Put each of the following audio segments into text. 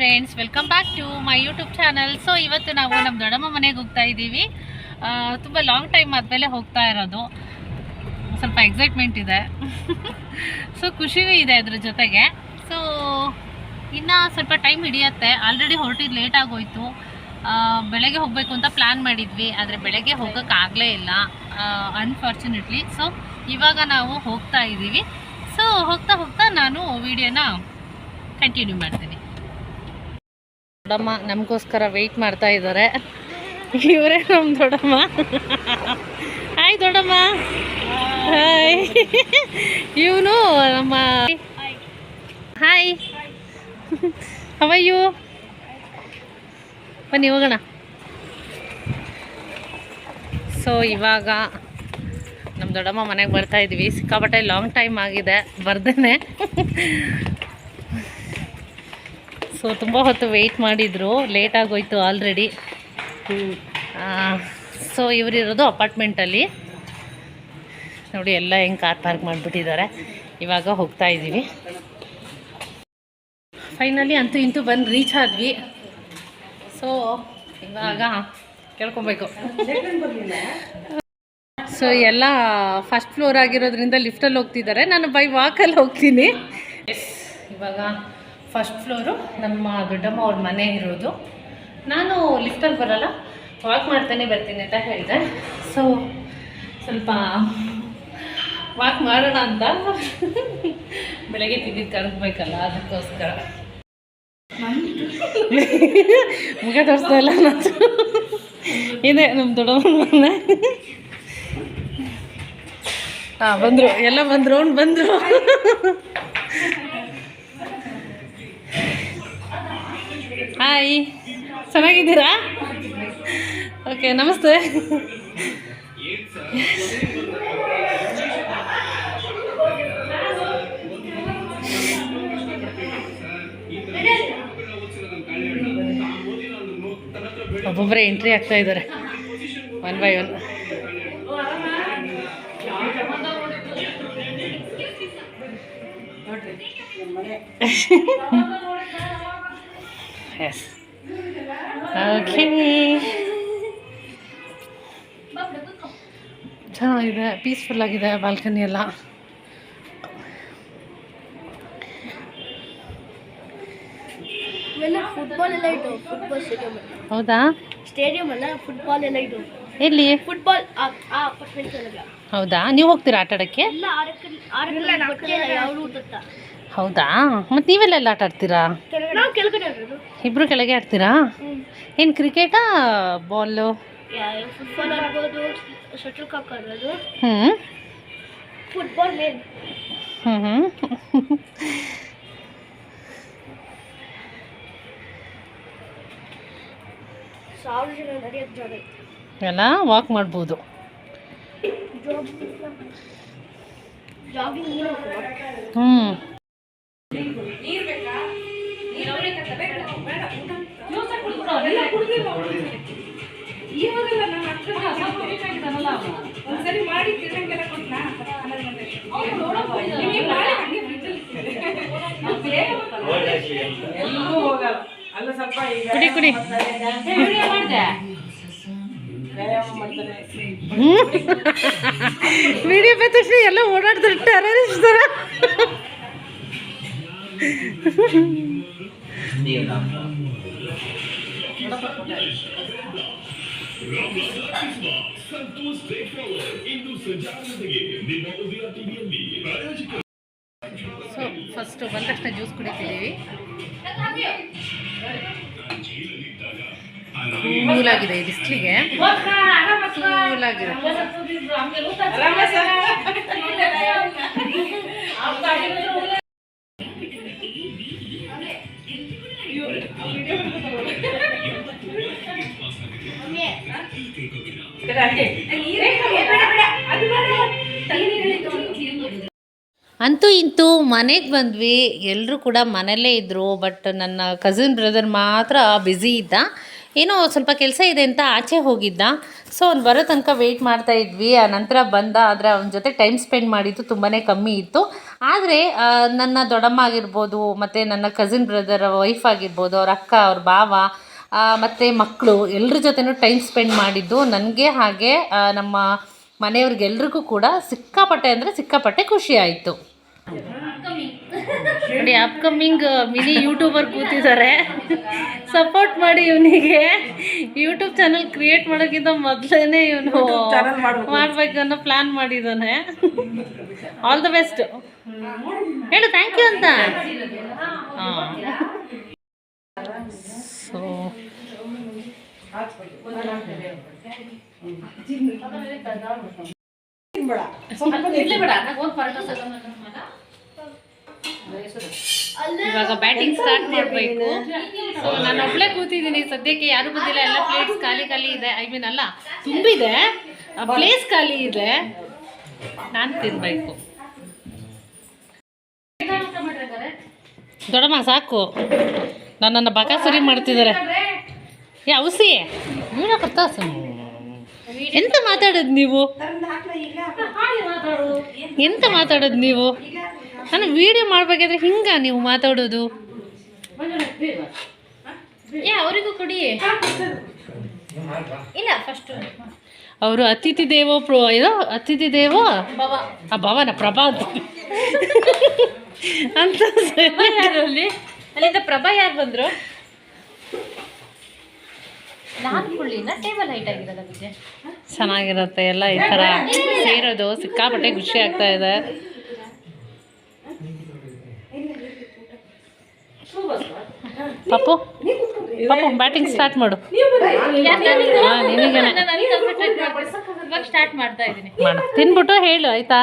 Friends welcome back to my YouTube channel so ಇವತ್ತು ನಾವು ನಮ್ಮ ದೊಡ್ಡಮ್ಮ ಮನೆಗೆ ಹೋಗ್ತಾ ಇದ್ದೀವಿ. ತುಂಬ ಲಾಂಗ್ ಟೈಮ್ ಆದಮೇಲೆ ಹೋಗ್ತಾ ಇರೋದು. ಸ್ವಲ್ಪ ಎಕ್ಸೈಟ್ಮೆಂಟ್ ಇದೆ. ಸೊ ಖುಷಿಯೂ ಇದೆ ಅದ್ರ ಜೊತೆಗೆ. ಸೊ ಇನ್ನು ಸ್ವಲ್ಪ ಟೈಮ್ ಹಿಡಿಯತ್ತೆ. ಆಲ್ರೆಡಿ ಹೊರಟಿದ್ದು ಲೇಟ್ ಆಗೋಯ್ತು. ಬೆಳಗ್ಗೆ ಹೋಗಬೇಕು ಅಂತ ಪ್ಲ್ಯಾನ್ ಮಾಡಿದ್ವಿ. ಆದರೆ ಬೆಳಗ್ಗೆ ಹೋಗೋಕ್ಕಾಗಲೇ ಇಲ್ಲ. ಅನ್ಫಾರ್ಚುನೇಟ್ಲಿ ಸೊ ಇವಾಗ ನಾವು ಹೋಗ್ತಾ ಇದ್ದೀವಿ. ಸೊ ಹೋಗ್ತಾ ಹೋಗ್ತಾ ನಾನು ವಿಡಿಯೋನ ಕಂಟಿನ್ಯೂ ಮಾಡ್ತೀನಿ. ದೊಡ್ಡಮ್ಮ ನಮಗೋಸ್ಕರ ವೆಯ್ಟ್ ಮಾಡ್ತಾ ಇದ್ದಾರೆ. ಇವರೇ ನಮ್ಮ ದೊಡ್ಡಮ್ಮ. ಹಾಯ್ ದೊಡ್ಡಮ್ಮ. ಹಾಯ್ ಇವನು ನಮ್ಮ ಹಾಯ್ ಅವಯ್ಯು ಬನ್ನಿ, ಹೋಗೋಣ. ಸೊ ಇವಾಗ ನಮ್ಮ ದೊಡ್ಡಮ್ಮ ಮನೆಗೆ ಬರ್ತಾ ಇದ್ವಿ. ಸಿಕ್ಕಾಪಟ್ಟೆ ಲಾಂಗ್ ಟೈಮ್ ಆಗಿದೆ. ಬರ್ದೇನೆ. ಸೊ, ತುಂಬ ಹೊತ್ತು ವೆಯ್ಟ್ ಮಾಡಿದರು. ಲೇಟ್ ಆಗೋಯ್ತು ಆಲ್ರೆಡಿ ಸೊ ಇವರಿರೋದು ಅಪಾರ್ಟ್ಮೆಂಟಲ್ಲಿ ನೋಡಿ, ಎಲ್ಲ ಹೆಂಗೆ ಕಾರ್ ಪಾರ್ಕ್ ಮಾಡಿಬಿಟ್ಟಿದ್ದಾರೆ. ಇವಾಗ ಹೋಗ್ತಾ ಇದ್ದೀವಿ. ಫೈನಲಿ ಅಂತೂ ಇಂತೂ ಬಂದು ರೀಚ್ ಆದ್ವಿ. ಸೊ ಇವಾಗ ಕೇಳ್ಕೊಬೇಕು. ಸೊ ಎಲ್ಲ ಫಸ್ಟ್ ಫ್ಲೋರ್ ಆಗಿರೋದ್ರಿಂದ ಲಿಫ್ಟಲ್ಲಿ ಹೋಗ್ತಿದ್ದಾರೆ. ನಾನು ಬೈ ವಾಕಲ್ಲಿ ಹೋಗ್ತೀನಿ. ಇವಾಗ ಫಸ್ಟ್ ಫ್ಲೋರು ನಮ್ಮ ದೊಡ್ಡಮ್ಮ ಅವ್ರ ಮನೆ ಇರೋದು. ನಾನು ಲಿಫ್ಟಲ್ಲಿ ಬರೋಲ್ಲ ವಾಕ್ ಮಾಡ್ತಾನೆ ಬರ್ತೀನಿ ಅಂತ ಹೇಳಿದೆ. ಸೊ ಸ್ವಲ್ಪ ವಾಕ್ ಮಾಡೋಣ ಅಂತ ಬೆಳಗ್ಗೆ ತಿಂದಿದ್ದು ಕರಗಬೇಕಲ್ಲ ಅದಕ್ಕೋಸ್ಕರ. ಮುಖ ತೋರಿಸ್ತಾ ಇಲ್ಲ ನಾನು ಇದೆ ನಮ್ಮ ದೊಡ್ಡಮ್ಮನ ಮನೆ. ಹಾಂ, ಬಂದರು. ಎಲ್ಲ ಬಂದರು, ಅವ್ನು ಬಂದರು. ಹಾಯ್ ಚೆನ್ನಾಗಿದ್ದೀರಾ? ಓಕೆ ನಮಸ್ತೆ. ಒಬ್ಬೊಬ್ಬರೇ ಎಂಟ್ರಿ ಆಗ್ತಾ ಇದ್ದಾರೆ. One by one yes Okay. ಚೆನ್ನಾಗಿದೆ ಪೀಸ್ಫುಲ್ ಆಗಿದೆ ಬಾಲ್ಕನಿ ಎಲ್ಲ. ಫುಟ್ಬಾಲ್ ಎಲ್ಲ ಇಟ್ಟು ಫುಟ್ಬಾಲ್ ಸ್ಟೇಡಿಯಂ ಹೌದಾ? ಸ್ಟೇಡಿಯಂ ಅಲ್ಲ ಫುಟ್ಬಾಲ್ ಎಲ್ಲ ಇಟ್ಟು ಎಲ್ಲಿ? ಫುಟ್ಬಾಲ್ ಹೌದಾ? ನೀವು ಹೋಗ್ತೀರಾ ಆಟ ಆಡೋಕ್ಕೆ? ಹೌದಾ? ಮತ್ತು ನೀವೆಲ್ಲ ಆಟ ಆಡ್ತೀರಾ? ಇಬ್ಬರು ಕೆಳಗೆ ಆಡ್ತೀರಾ? ಏನು ಕ್ರಿಕೆಟಾ ಬಾಲು ಹ್ಞೂ ಹ್ಞೂ ಎಲ್ಲ ವಾಕ್ ಮಾಡ್ಬೋದು. ಹ್ಞೂ ಕುಡಿ ಕುಡಿ. ವಿಡಿಯೋ ಬಂದ ತಕ್ಷಣ ಎಲ್ಲ ಓಡಾಡ್ತಾರೆ ಟೆರರಿಸ್ಟ್ ಟಿವಿಯಲ್ಲಿ ಸೊ ಕೂಲಾಗಿದೆ ಈ ಬಿಸಿಲಿಗೆ ಕೂಲಾಗಿದೆ ಅಂತೂ ಇಂತೂ ಮನೆಗೆ ಬಂದ್ವಿ. ಎಲ್ಲರೂ ಕೂಡ ಮನೆಯಲ್ಲೇ ಇದ್ದರು ಬಟ್ ನನ್ನ ಕಸಿನ್ ಬ್ರದರ್ ಮಾತ್ರ ಬ್ಯುಸಿ ಇದ್ದ. ಏನೋ ಸ್ವಲ್ಪ ಕೆಲಸ ಇದೆ ಅಂತ ಆಚೆ ಹೋಗಿದ್ದ. ಸೊ ಅವ್ನು ಬರೋ ತನಕ ವೆಯ್ಟ್ ಮಾಡ್ತಾ ಇದ್ವಿ. ಆ ನಂತರ ಬಂದ, ಆದರೆ ಅವನ ಜೊತೆ ಟೈಮ್ ಸ್ಪೆಂಡ್ ಮಾಡಿದ್ದು ತುಂಬಾ ಕಮ್ಮಿ ಇತ್ತು. ಆದರೆ ನನ್ನ ದೊಡ್ಡಮ್ಮ ಆಗಿರ್ಬೋದು, ಮತ್ತು ನನ್ನ ಕಸಿನ್ ಬ್ರದರ್ ವೈಫ್ ಆಗಿರ್ಬೋದು, ಅವ್ರ ಅಕ್ಕ, ಅವ್ರ ಭಾವ ಮತ್ತು ಮಕ್ಕಳು ಎಲ್ಲರ ಜೊತೆನೂ ಟೈಮ್ ಸ್ಪೆಂಡ್ ಮಾಡಿದ್ದು. ನನಗೆ ಹಾಗೆ ನಮ್ಮ ಮನೆಯವ್ರಿಗೆಲ್ರಿಗೂ ಕೂಡ ಸಿಕ್ಕಾಪಟ್ಟೆ ಅಂದರೆ ಸಿಕ್ಕಾಪಟ್ಟೆ ಖುಷಿ ಆಯಿತು. ನೋಡಿ ಅಪ್ಕಮಿಂಗ್ ಮಿನಿ ಯೂಟ್ಯೂಬರ್ ಕೂತಿದ್ದಾರೆ. ಸಪೋರ್ಟ್ ಮಾಡಿ ಇವನಿಗೆ. ಯೂಟ್ಯೂಬ್ ಚಾನಲ್ ಕ್ರಿಯೇಟ್ ಮಾಡೋಕ್ಕಿಂತ ಮೊದಲೇ ಇವನು ಮಾಡ್ಬೇಕು. ಅನ್ನೋ ಪ್ಲಾನ್ ಮಾಡಿದ್ದಾನೆ ಆಲ್ ದ ಬೆಸ್ಟ್ ಹೇಳು ಥ್ಯಾಂಕ್ ಯು ಅಂತ. ಸೊ ಇವಾಗ ಬ್ಯಾಟಿಂಗ್ ಸ್ಟಾರ್ಟ್ ಮಾಡಬೇಕು ಸೊ ನಾನು? ಒಬ್ಳೆ ಕೂತಿದ್ದೀನಿ ಸದ್ಯಕ್ಕೆ ಯಾರು ಬಂದಿಲ್ಲ ಎಲ್ಲ ಪ್ಲೇಟ್ಸ್ ಖಾಲಿ ಖಾಲಿ ಇದೆ. ಐ ಮೀನ್ ಅಲ್ಲ ತುಂಬಿದೆ. ಪ್ಲೇಸ್ ಖಾಲಿ ಇದೆ. ನಾನು ತಿನ್ಬೇಕು. ದೊಡಮ್ಮ ಸಾಕು. ನನ್ನನ್ನು ಬಕಾಸುರಿ ಮಾಡ್ತಿದ್ದಾರೆ. ಏ ಔಸಿ. ನೋಡಕತ್ತ ಎಂತ ಮಾತಾಡೋದು ನೀವು? ಎಂತ ಮಾತಾಡೋದು ನೀವು? ನಾನು ವಿಡಿಯೋ ಮಾಡ್ಬೇಕಾದ್ರೆ ಹಿಂಗ ನೀವು ಮಾತಾಡೋದು. ಏ ಅವರಿಗೂ ಕೊಡಿ. ಇಲ್ಲ ಫಸ್ಟ್ ಅವರು. ಅತಿಥಿ ದೇವೋ ಪ್ರೋ ಏನೋ ಅತಿಥಿ ದೇವೋ? ಆ ಭವನ ಪ್ರಭಾ ಅಂತ. ಅಂತ. ಅಲ್ಲಿ? ಅಲ್ಲಿಂದ ಪ್ರಭಾ ಯಾರು ಬಂದರು? ಚೆನ್ನಾಗಿರುತ್ತೆ ಎಲ್ಲ ಈ ಥರ ಸೇರೋದು ಸಿಕ್ಕಾಪಟ್ಟೆ ಖುಷಿ ಆಗ್ತಾ ಇದೆ. ಪಪ್ಪು ಪಪ್ಪು ಬ್ಯಾಟಿಂಗ್ ಸ್ಟಾರ್ಟ್ ಮಾಡು. ತಿನ್ಬಿಟ್ಟು ಹೇಳು ಆಯ್ತಾ?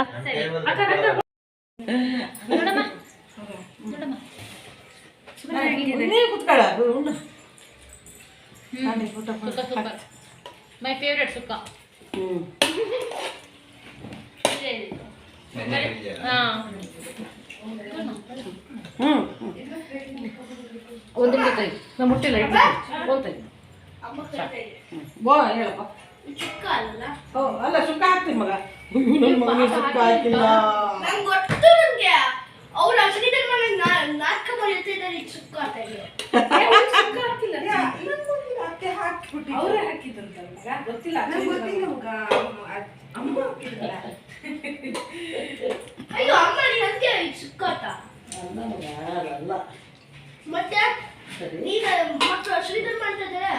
ಮೈ ಫೇವ್ರೆಟ್ ಸುಕ್ಕ ಒಂದು ಕೈ ನಾ ಮುಟ್ಟಿಲ್ಲ ಹೋಗ್ತೇನೆ ಬೋ ಹೇಳಪ್ಪ ಸುಕ್ಕ ಅಲ್ಲ ಓ, ಅಲ್ಲ ಸುಕ್ಕ ಹಾಕ್ತೀನಿ ಮಗ ಅಯ್ಯೋ, ಮಗನಿಗೆ ಸುಕ್ಕ ಹಾಕಿಲ್ಲ ನಂಗೆ ಗೊತ್ತು ನನಗೆ ಅವ್ರು ಮನೆ ಈಗ ಸುಕ್ಕ ಅಂತ ಹೇಳಿ ಅವರೇ ಹಾಕಿದ್ರು ಮಗ ಗೊತ್ತಿಲ್ಲ ಗೊತ್ತಿಲ್ಲ ಮಗ ಅಮ್ಮ ಹಾಕಿದ್ರಲ್ಲ. ಅಯ್ಯೋ ಅಮ್ಮ ನೀನ್ ಅಂತೀಯ ಈಗ ಸುಕ್ಕ ಅಲ್ಲ ಮಗ ಅಲ್ಲ. ಮತ್ತೆ ಮಕ್ಕಳು ಅಸಲಿದ ಮಾಡ್ತಾ ಇದ್ದಾರೆ?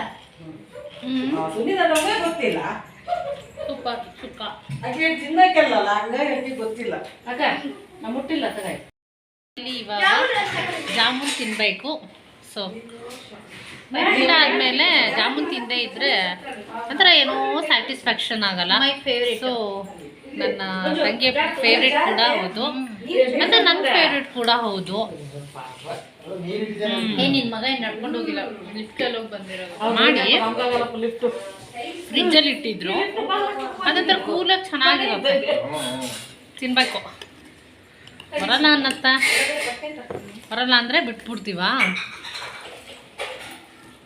ಗೊತ್ತಿಲ್ಲ. ತುಪ್ಪ ಸುಕ್ಕ ಆಕೆ ತಿನ್ನಕ್ಕೆಲ್ಲಲ್ಲ ಹಂಗಾಗಿ ಗೊತ್ತಿಲ್ಲ. ಅಕ್ಕ ನಾ ಮುಟ್ಟಿಲ್ಲ ತಗಾಯ್ ಇಲ್ಲಿ ಇವಾಗ ಜಾಮೂನ್ ತಿನ್ಬೇಕು. ಸೊ ಇಲ್ಲ ಆದ್ಮೇಲೆ ಜಾಮೂನ್ ತಿಂದೇ ಇದ್ರೆ ಒಂಥರ ಏನೋ ಸ್ಯಾಟಿಸ್ಫ್ಯಾಕ್ಷನ್ ಆಗಲ್ಲ. ಮೈ ಫೇವ್ರೇಟ್ ಸೊ ನನ್ನ ತಂಗಿ ಫೇವ್ರೇಟ್ ಕೂಡ ಹೌದು. ಮತ್ತೆ ನನ್ನ ಫೇವ್ರೇಟ್ ಕೂಡ ಹೌದು. ಏ ನಿನ್ ಮಗ ಏನ್ ನಡ್ಕೊಂಡು ಹೋಗಿಲ್ಲ? ಲಿಫ್ಟಲ್ಲಿ ಹೋಗಿ ಬಂದಿರೋದು. ಮಾಡಿ. ಫ್ರಿಜ್ಜಲ್ಲಿ ಇಟ್ಟಿದ್ರು. ಅದೊಂಥರ ಕೂಲಾಗಿ ಚೆನ್ನಾಗಿರುತ್ತೆ. ತಿನ್ಬೇಕು. ಬರಲ್ಲ ಅನ್ನತ್ತ. ಬರಲ್ಲ ಅಂದರೆ ಬಿಟ್ಬಿಡ್ತೀವಾ ಎಂತದ ಮಾಡ್ಬೋದು ಕೈಯಾಗ ಏನ್ ಸಿಕ್ಕಿದೆ ನಮ್ಗೆ ಈ ತರ ಮಾಡ್ಬೇಕು. ಈ ತರ ಚೆನ್ನಾಗ್ ಮಾಡ್ಬೇಕು.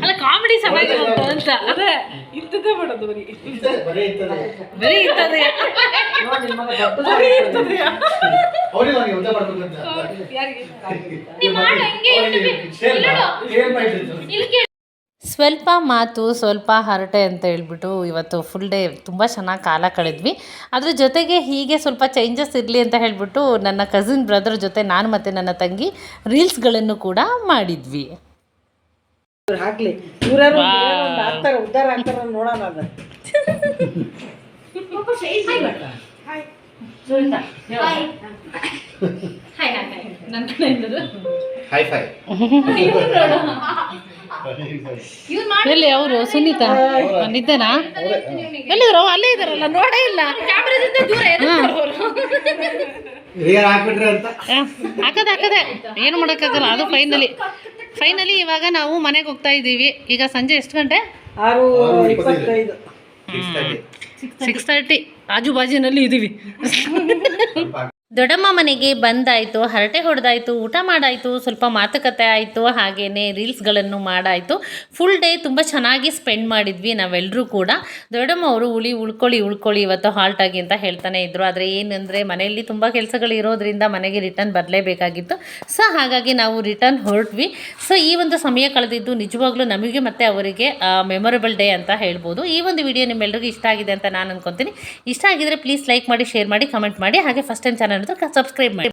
ಅಲ್ಲ ಕಾಮಿಡಿ ಚೆನ್ನಾಗಿರುತ್ತೆ ಅಂತ ಅದೇ ಮಾಡೋದು ಬರೀ. ಬರೀ ಇರ್ತದೆ. ಊಟ ಮಾಡ್ಬೇಕು ಅಂತ. ಮಾಡು. ಸ್ವಲ್ಪ ಮಾತು ಸ್ವಲ್ಪ ಹರಟೆ ಅಂತ ಹೇಳ್ಬಿಟ್ಟು ಇವತ್ತು ಫುಲ್ ಡೇ ತುಂಬ ಚೆನ್ನಾಗಿ ಕಾಲ ಕಳೆದ್ವಿ. ಅದ್ರ ಜೊತೆಗೆ ಹೀಗೆ ಸ್ವಲ್ಪ ಚೇಂಜಸ್ ಇರಲಿ ಅಂತ ಹೇಳ್ಬಿಟ್ಟು ನನ್ನ ಕಸಿನ್ ಬ್ರದರ್ ಜೊತೆ ನಾನು ಮತ್ತು ನನ್ನ ತಂಗಿ ರೀಲ್ಸ್ಗಳನ್ನು ಕೂಡ ಮಾಡಿದ್ವಿ. ಹಾಕ್ಲಿ. ಇವ್ರಾರು ಆಗ್ತಾರ ಉದ್ದಾರ ಹಾಕ್ತಾರ ನೋಡೋಣ ಅದ. ಎಲ್ಲಿ ಅವರು ಸುನೀತಾ? ನಿದ್ದೆನಾ ಎಲ್ಲಿದ್ರು? ಅಲ್ಲೇ ಇದಾರಲ್ಲ ನೋಡೇ ಇಲ್ಲ. ಹಾಕದೆ ಹಾಕದೆ. ಏನು ಮಾಡೋಕ್ಕಾಗಲ್ಲ ಅದು ಫೈನಲಿ ಫೈನಲಿ ಇವಾಗ ನಾವು ಮನೆಗೆ ಹೋಗ್ತಾ ಇದ್ದೀವಿ. ಈಗ ಸಂಜೆ ಎಷ್ಟು ಗಂಟೆ? ಸಿಕ್ಸ್ ತರ್ಟಿ ಆಜು ಬಾಜಿನಲ್ಲಿ ಇದ್ದೀವಿ ದೊಡ್ಡಮ್ಮ ಮನೆಗೆ ಬಂದಾಯಿತು, ಹರಟೆ ಹೊಡೆದಾಯಿತು, ಊಟ ಮಾಡಾಯಿತು, ಸ್ವಲ್ಪ ಮಾತುಕತೆ ಆಯಿತು ಹಾಗೆಯೇ ರೀಲ್ಸ್ಗಳನ್ನು ಮಾಡಾಯಿತು. ಫುಲ್ ಡೇ ತುಂಬ ಚೆನ್ನಾಗಿ ಸ್ಪೆಂಡ್ ಮಾಡಿದ್ವಿ ನಾವೆಲ್ಲರೂ ಕೂಡ. ದೊಡ್ಡಮ್ಮ ಅವರು ಉಳಿ, ಉಳ್ಕೊಳ್ಳಿ ಉಳ್ಕೊಳ್ಳಿ ಇವತ್ತು ಹಾಲ್ಟ್ ಆಗಿ ಅಂತ ಹೇಳ್ತಾನೆ ಇದ್ದರು ಆದರೆ ಏನಂದರೆ ಮನೆಯಲ್ಲಿ ತುಂಬ ಕೆಲಸಗಳು ಇರೋದ್ರಿಂದ ಮನೆಗೆ ರಿಟರ್ನ್ ಬರಲೇಬೇಕಾಗಿತ್ತು. ಸೊ ಹಾಗಾಗಿ ನಾವು ರಿಟರ್ನ್ ಹೊರಟ್ವಿ. ಸೊ ಈ ಒಂದು ಸಮಯ ಕಳೆದಿದ್ದು ನಿಜವಾಗ್ಲೂ ನಮಗೆ ಮತ್ತು ಅವರಿಗೆ ಮೆಮೊರಬಲ್ ಡೇ ಅಂತ ಹೇಳ್ಬೋದು. ಈ ಒಂದು ವಿಡಿಯೋ ನಿಮ್ಮೆಲ್ಲರಿಗೂ ಇಷ್ಟ ಆಗಿದೆ ಅಂತ ನಾನು ಅಂದ್ಕೊತೀನಿ ಇಷ್ಟ ಆಗಿದ್ರೆ ಪ್ಲೀಸ್ ಲೈಕ್ ಮಾಡಿ ಶೇರ್ ಮಾಡಿ ಕಮೆಂಟ್ ಮಾಡಿ. ಹಾಗೆ ಫಸ್ಟ್ ಟೈಮ್ ಚಾನಲ್ ಸಬ್ಸ್ಕ್ರೈಬ್ ಮಾಡಿ.